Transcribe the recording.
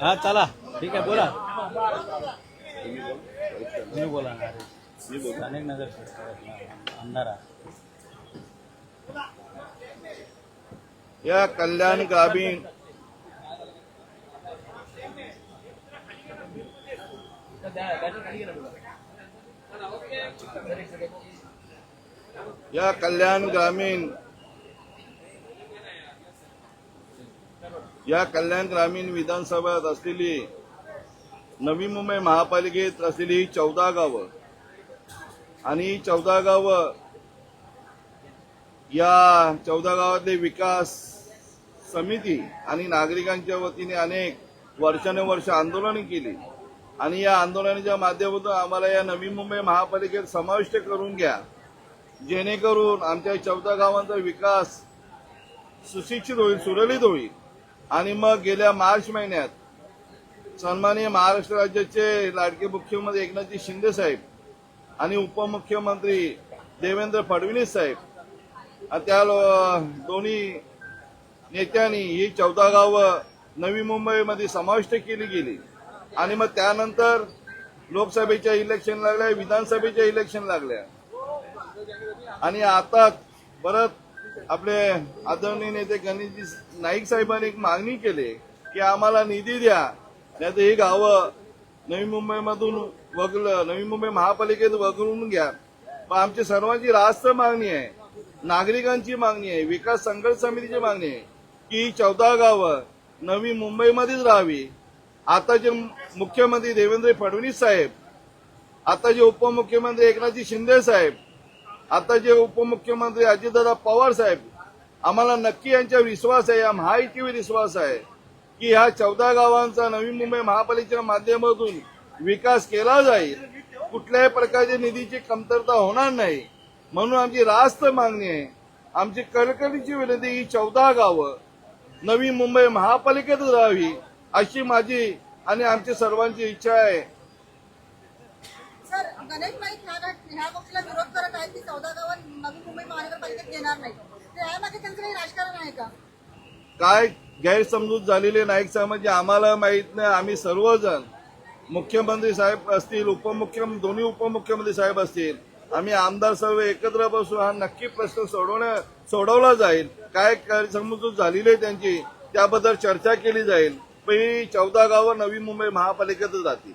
हा चला. ठीक आहे बोला. तुम्ही बोला. ना अरे अनेक नगर अंधारा या कल्याण ग्रामीण या कल्याण ग्रामीण या कल्याण ग्रामीण विधानसभेत असलेली नवी मुंबई महापालिकेत असलेली ही चौदा गावं. आणि ही चौदा गावं या चौदा गावातले विकास समिती आणि नागरिकांच्या वतीने अनेक वर्षानुवर्ष आंदोलने केली. आणि या आंदोलनाच्या माध्यमातून आम्हाला या नवी मुंबई महापालिकेत समाविष्ट करून घ्या. जेणेकरून आमच्या चौदा गावांचा विकास सुशिक्षित होईल सुरळीत होईल. आणि मग गेल्या मार्च महिन्यात सन्माननीय महाराष्ट्र राज्याचे लाडके मुख्यमंत्री एकनाथजी शिंदे साहेब आणि उपमुख्यमंत्री देवेंद्र फडणवीस साहेब त्या दोन्ही नेत्यांनी ही चौदा गावं नवी मुंबईमध्ये समाविष्ट केली गेली. आणि मग त्यानंतर लोकसभेच्या इलेक्शन लागल्या विधानसभेच्या इलेक्शन लागल्या. आणि आता परत आपले आदरणीय नेते गणेशजी नाईक साहेबांनी एक मागणी केली की आम्हाला निधी द्या. नाही तर ही गावं नवी मुंबईमधून वगळ नवी मुंबई महापालिकेत वगळून घ्या. पण आमची सर्वांची रास्त मागणी आहे नागरिकांची मागणी आहे विकास संघर्ष समितीची मागणी आहे की ही चौदा गावं नवी मुंबईमध्येच राहावी. आताचे मुख्यमंत्री देवेंद्र फडणवीस साहेब आताचे उपमुख्यमंत्री एकनाथजी शिंदे साहेब आता जे उपमुख्यमंत्री अजितदादा पवार साहेब आम्हाला नक्की यांच्यावर विश्वास आहे या महायुतीवर विश्वास आहे की ह्या चौदा गावांचा नवी मुंबई महापालिकेच्या माध्यमातून विकास केला जाईल. कुठल्याही प्रकारच्या निधीची कमतरता होणार नाही. म्हणून आमची रास्त मागणी आहे. आमची कळकळीची विनंती ही चौदा गावं नवी मुंबई महापालिकेतच राहावी अशी माझी आणि आमची सर्वांची इच्छा आहे. गणेश नाईक ह्या ह्या गोष्टीला विरोध करत आहेत की चौदा गावात नवी मुंबई महानगरपालिकेत येणार नाही त्यामागे त्यांचं काही राजकारण आहे का? काय गैरसमजूत झालेले नाईक साहेब म्हणजे आम्हाला माहीत नाही. आम्ही सर्वजण मुख्यमंत्री साहेब असतील उपमुख्यम दोन्ही उपमुख्यमंत्री साहेब असतील आम्ही आमदार सर्व एकत्र बसून हा नक्की प्रश्न सोडवण्या सोडवला जाईल. काय गैरसमजूत झालेली आहे त्यांची त्याबद्दल चर्चा केली जाईल. पण ही चौदा गावं नवी मुंबई महापालिकेतच जातील